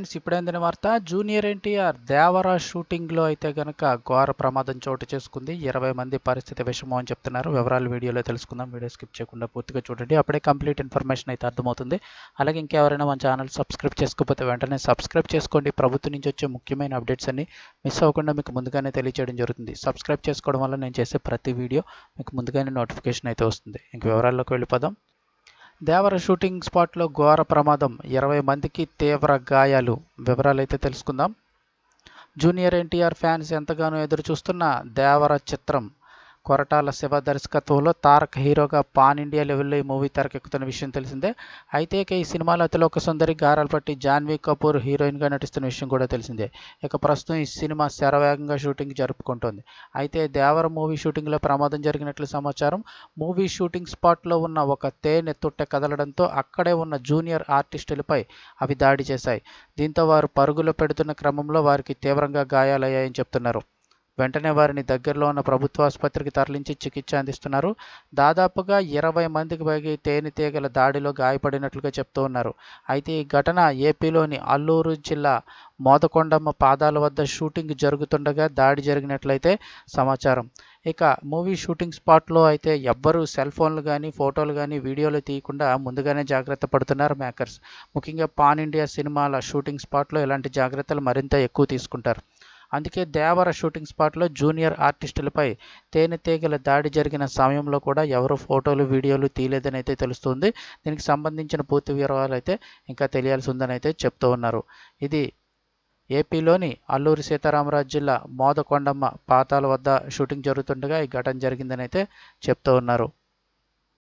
Friends ఇప్పుడైందిన వార్త junior NTR Devara షూటింగ్లో అయితే గనక ఘోర ప్రమాదం చోటు చేసుకుంది. ఇరవై మంది పరిస్థితి విషమం అని చెప్తున్నారు. వివరాలు వీడియోలో తెలుసుకుందాం. వీడియో స్కిప్ చేయకుండా పూర్తిగా చూడండి. అప్పుడే కంప్లీట్ ఇన్ఫర్మేషన్ అయితే అర్థమవుతుంది. అలాగే ఇంకెవరైనా మన ఛానల్ సబ్స్క్రైబ్ చేసుకోకపోతే వెంటనే సబ్స్క్రైబ్ చేసుకోండి. ప్రభుత్వం నుంచి వచ్చే ముఖ్యమైన అప్డేట్స్ అన్ని మిస్ అవ్వకుండా మీకు ముందుగానే తెలియజేయడం జరుగుతుంది. సబ్స్క్రైబ్ చేసుకోవడం వల్ల నేను చేసే ప్రతి వీడియో మీకు ముందుగానే నోటిఫికేషన్ అయితే వస్తుంది. ఇంక వివరాల్లోకి వెళ్ళిపోదాం. దేవర షూటింగ్ స్పాట్లో ఘోర ప్రమాదం. ఇరవై మందికి తీవ్ర గాయాలు. వివరాలు అయితే తెలుసుకుందాం. జూనియర్ ఎన్టీఆర్ ఫ్యాన్స్ ఎంతగానో ఎదురు చూస్తున్న దేవర చిత్రం. కొరటాల శివ దర్శకత్వంలో తారక్ హీరోగా పాన్ ఇండియా లెవెల్లో ఈ మూవీ తెరకెక్కుతున్న విషయం తెలిసిందే. అయితే ఇక ఈ సినిమాలో అతిలోక సుందరి గారాలపట్టి జాన్వీ కపూర్ హీరోయిన్గా నటిస్తున్న విషయం కూడా తెలిసిందే. ఇక ప్రస్తుతం ఈ సినిమా శరవేగంగా షూటింగ్ జరుపుకుంటోంది. అయితే దేవర మూవీ షూటింగ్లో ప్రమాదం జరిగినట్లు సమాచారం మూవీ షూటింగ్ స్పాట్లో ఉన్న ఒక తేనె తుట్టె కదలడంతో అక్కడే ఉన్న జూనియర్ ఆర్టిస్టులపై అవి దాడి చేశాయి. దీంతో వారు పరుగులు పెడుతున్న క్రమంలో వారికి తీవ్రంగా గాయాలయ్యాయని చెప్తున్నారు. వెంటనే వారిని దగ్గరలో ఉన్న ప్రభుత్వ ఆసుపత్రికి తరలించి చికిత్స అందిస్తున్నారు. దాదాపుగా ఇరవై మందికి పైగా తేనెటీగల దాడిలో గాయపడినట్లుగా చెప్తూ ఉన్నారు. అయితే ఈ ఘటన ఏపీలోని అల్లూరు జిల్లా మోదకొండమ్మ పాదాల వద్ద షూటింగ్ జరుగుతుండగా దాడి జరిగినట్లయితే సమాచారం. ఇక మూవీ షూటింగ్ స్పాట్లో అయితే ఎవ్వరూ సెల్ ఫోన్లు కానీ ఫోటోలు కానీ వీడియోలు తీయకుండా ముందుగానే జాగ్రత్త పడుతున్నారు మేకర్స్ ముఖ్యంగా పాన్ ఇండియా సినిమాల షూటింగ్ స్పాట్లో ఇలాంటి జాగ్రత్తలు మరింత ఎక్కువ తీసుకుంటారు. అందుకే దేవర షూటింగ్ స్పాట్లో జూనియర్ ఆర్టిస్టులపై తేనెటీగల దాడి జరిగిన సమయంలో కూడా ఎవరు ఫోటోలు వీడియోలు తీయలేదని అయితే తెలుస్తుంది. దీనికి సంబంధించిన పూర్తి వివరాలు అయితే ఇంకా తెలియాల్సి ఉందని అయితే చెప్తూ ఉన్నారు. ఇది ఏపీలోని అల్లూరి సీతారామరాజు జిల్లా మోదకొండమ్మ పాతాల వద్ద షూటింగ్ జరుగుతుండగా ఈ ఘటన జరిగిందని అయితే చెప్తూ ఉన్నారు.